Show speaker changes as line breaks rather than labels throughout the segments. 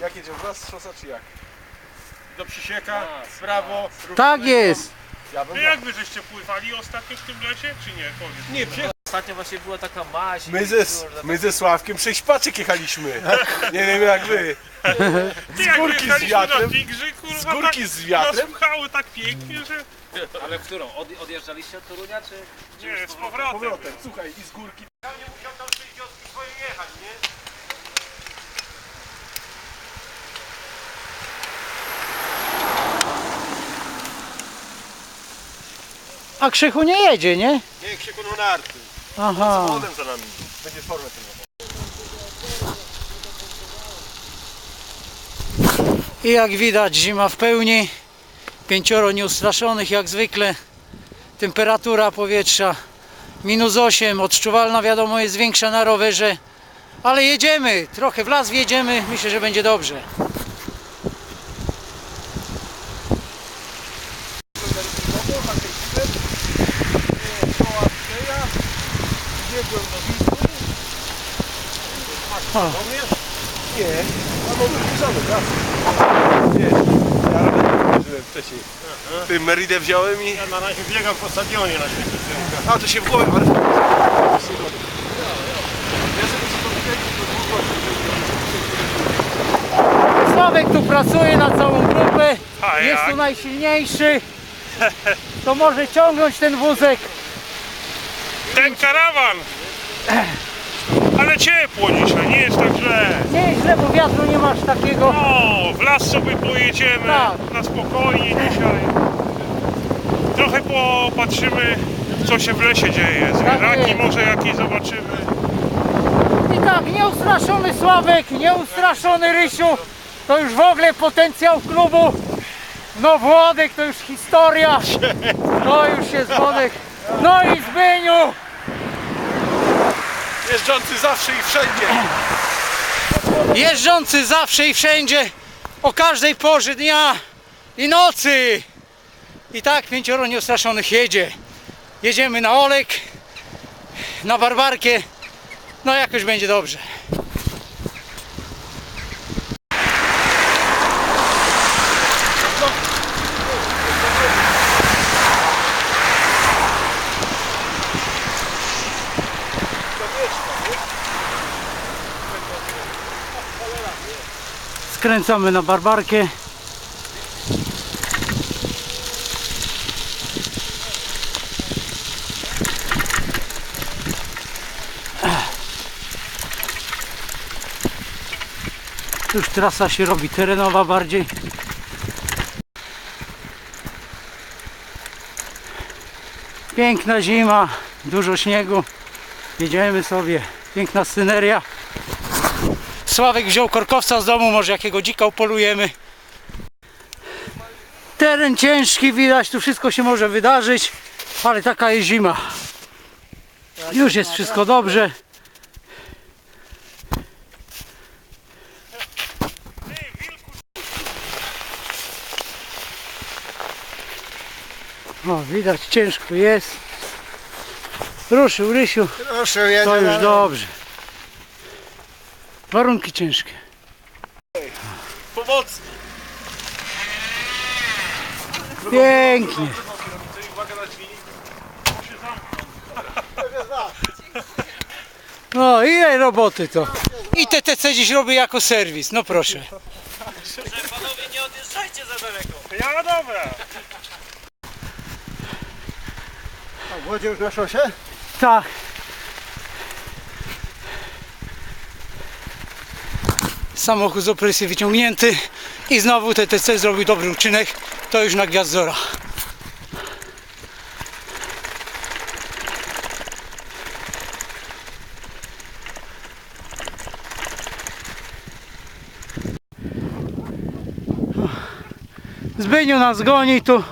Jak jedziemy? Wraz z szosa czy jak?
Do Przysieka, w prawo.
Tak jest.
Ja bym
No jak wy żeście pływali ostatnio w tym lesie, czy nie? Powiedz.
Nie, przy...
Ostatnio właśnie była taka maść.
my, ze, my ze Sławkiem sześć paczek jechaliśmy. Nie wiem jak wy.
Ty jak
górki z wiatrem,
na Figrzy, kurwa,
z górki
tak
z wiatrem.
Nas tak pięknie, że...
Ale w którą? Od, odjeżdżaliście od Torunia, czy? czy
Nie,
już
z powrotem.
Powrotem, słuchaj, i z górki. Ja nie musiał tam sześć wioski swoje jechać, nie?
A Krzychu nie jedzie, nie?
Nie, Krzyku, no narty.
Aha.
Potem za nami. Będzie formę ten
I jak widać zima w pełni. Pięcioro nieustraszonych jak zwykle. Temperatura powietrza minus 8. Odczuwalna wiadomo jest większa na rowerze. Ale jedziemy. Trochę w las wjedziemy. Myślę, że będzie dobrze.
Nie, a może wpisamy, tak? Nie, ja nie żyłem wcześniej. Ty Meridę wziąłem i...
Ja na razie biegam po stadionie na świecie.
A, to się w głowie, ale... Ja sobie to wybiegłem do dwóch godzin.
Sławek tu pracuje na całą grupę.
A
Jest tu najsilniejszy. To może ciągnąć ten wózek.
Ten karawan! Ale ciepło dzisiaj, nie jest tak źle.
Nie jest źle, bo wiatru nie masz takiego.
O, w las sobie pojedziemy
Tak.
na spokojnie dzisiaj. Trochę popatrzymy, co się w lesie dzieje. Zwierzaki
jest.
może jakieś zobaczymy.
I tak, nieustraszony Sławek, nieustraszony Rysiu. To już w ogóle potencjał klubu. No Włodek to już historia. To już jest Włodek. No i Zbyniu.
Jeżdżący zawsze i wszędzie.
Jeżdżący zawsze i wszędzie. O każdej porze dnia i nocy. I tak pięcioro nieustraszonych jedzie. Jedziemy na Olek, na Barbarkę. No jakoś będzie dobrze. Skręcamy na Barbarkę. Już trasa się robi terenowa bardziej. Piękna zima, dużo śniegu. Jedziemy sobie, piękna sceneria. Sławek wziął korkowca z domu, może jakiego dzika upolujemy. Teren ciężki, widać, tu wszystko się może wydarzyć, ale taka jest zima. Już jest wszystko dobrze. O, widać, ciężko jest. Ruszył, Rysiu,
Proszę,
to już dobrze. Warunki ciężkie.
Pomocy.
Pięknie.
Uwaga na drzwi.
No ile roboty to. I TTC dziś robi jako serwis, no proszę.
Panowie, nie odjeżdżajcie za daleko.
Ja dobra.
A Włodzie już na szosie?
Tak. Samochód z opresji wyciągnięty i znowu TTC zrobił dobry uczynek. To już na Gwiazdora. Zbyniu nas goni tu.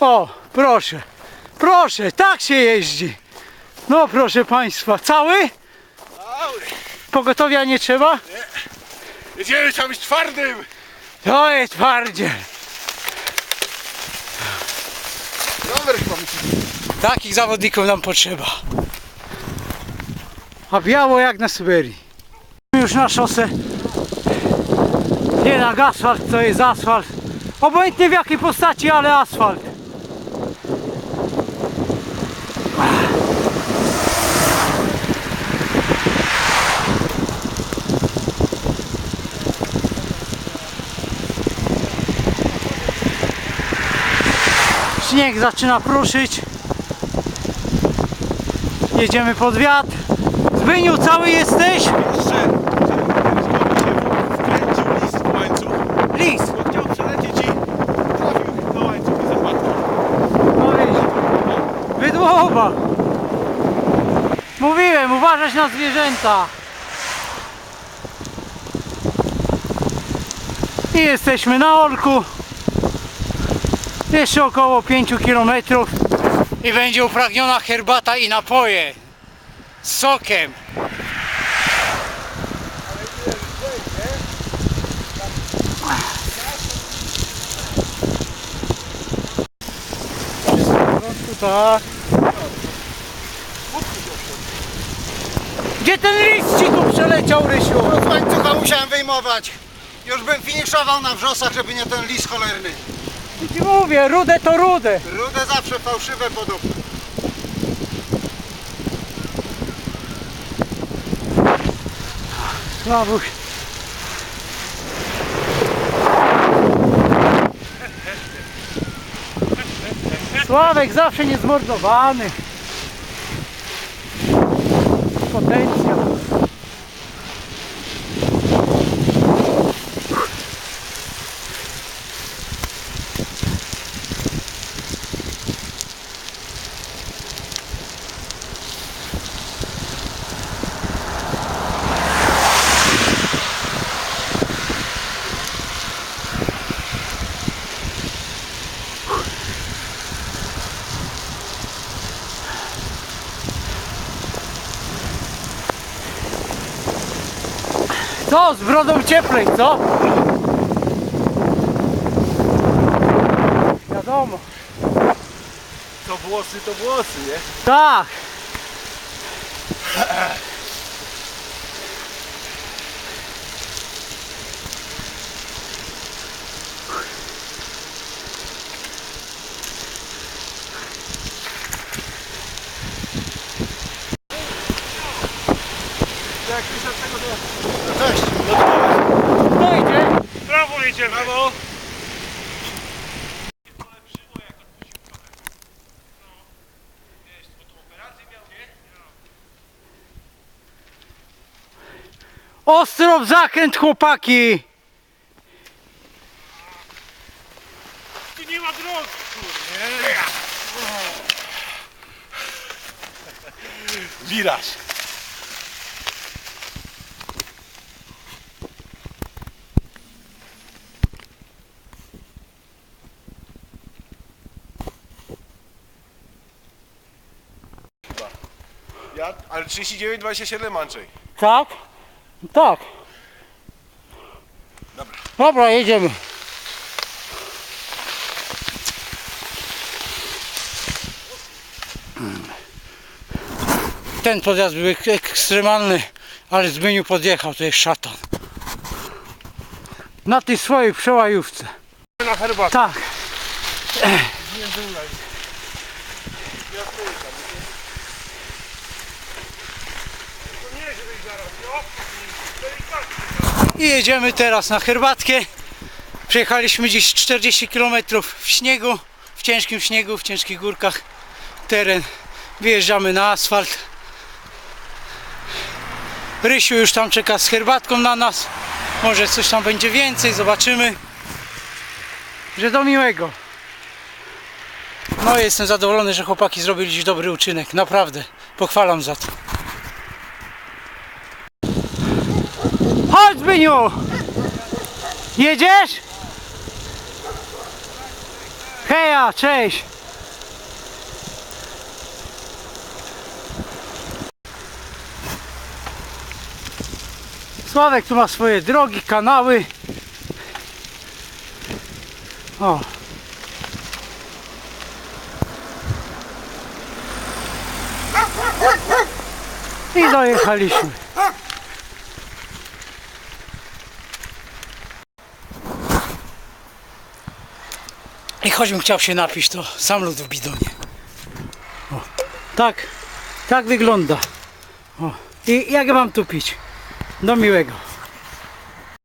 O, proszę. Proszę, tak się jeździ. No proszę Państwa, cały? Pogotowia nie trzeba?
Jedziemy, trzeba być twardym.
To jest twardzie.
Chyba mi
Takich zawodników nam potrzeba. a biało jak na Syberii. Już na szosę. Jednak asfalt to jest asfalt. Obojętnie w jakiej postaci, ale asfalt. Śnieg zaczyna pruszyć. Jedziemy pod wiatr. Zbyniu, cały jesteś?
Jeszcze, wkręcił list w łańcuch,
Lis.
bo chciał przelecieć i trafił do łańcucha i zapadł.
No wiesz, wydłoba. Mówiłem, uważać na zwierzęta. I jesteśmy na Orku. Jeszcze około 5 km. I będzie upragniona herbata i napoje. Z sokiem. Tak. Gdzie ten list ci tu przeleciał, Rysiu?
Z łańcucha musiałem wyjmować. Już bym finiszował na wrzosach, żeby nie ten lis cholerny.
I ci mówię, rude to rude.
Rude zawsze fałszywe podobne.
Sławuś. Sławek zawsze niezmordowany. Potencjał. Co? Z brodą cieplej, co? Wiadomo.
To włosy, to włosy, nie?
Tak.
Jak piszę tego, to...
Cześć.
No idzie.
Prawo jedziemy.
Brawo!
Ostro w zakręt, chłopaki.
Tu nie ma drogi, kurde.
Wiraż. Ja, ale 39,27 Andrzej.
Tak? Tak.
Dobra.
Dobra, jedziemy. Ten podjazd był ek- ekstremalny, ale Zbyniu podjechał, to jest szatan. Na tej swojej przełajówce.
Na herbatę.
Tak.
Nie, zaraz nie odpuść. Delikatnie.
I jedziemy teraz na herbatkę. Przejechaliśmy dziś 40 km w śniegu, w ciężkim śniegu, w ciężkich górkach. Teren. Wyjeżdżamy na asfalt. Rysiu już tam czeka z herbatką na nas. Może coś tam będzie więcej, zobaczymy. Że do miłego. No jestem zadowolony, że chłopaki zrobili dziś dobry uczynek. Naprawdę. Pochwalam za to. Jedziesz? Heja, cześć! Sławek tu ma swoje drogi, kanały. O. I dojechaliśmy. I choćbym chciał się napić, to sam lód w bidonie. O, tak, tak wygląda. O. I jak mam tu pić? Do miłego.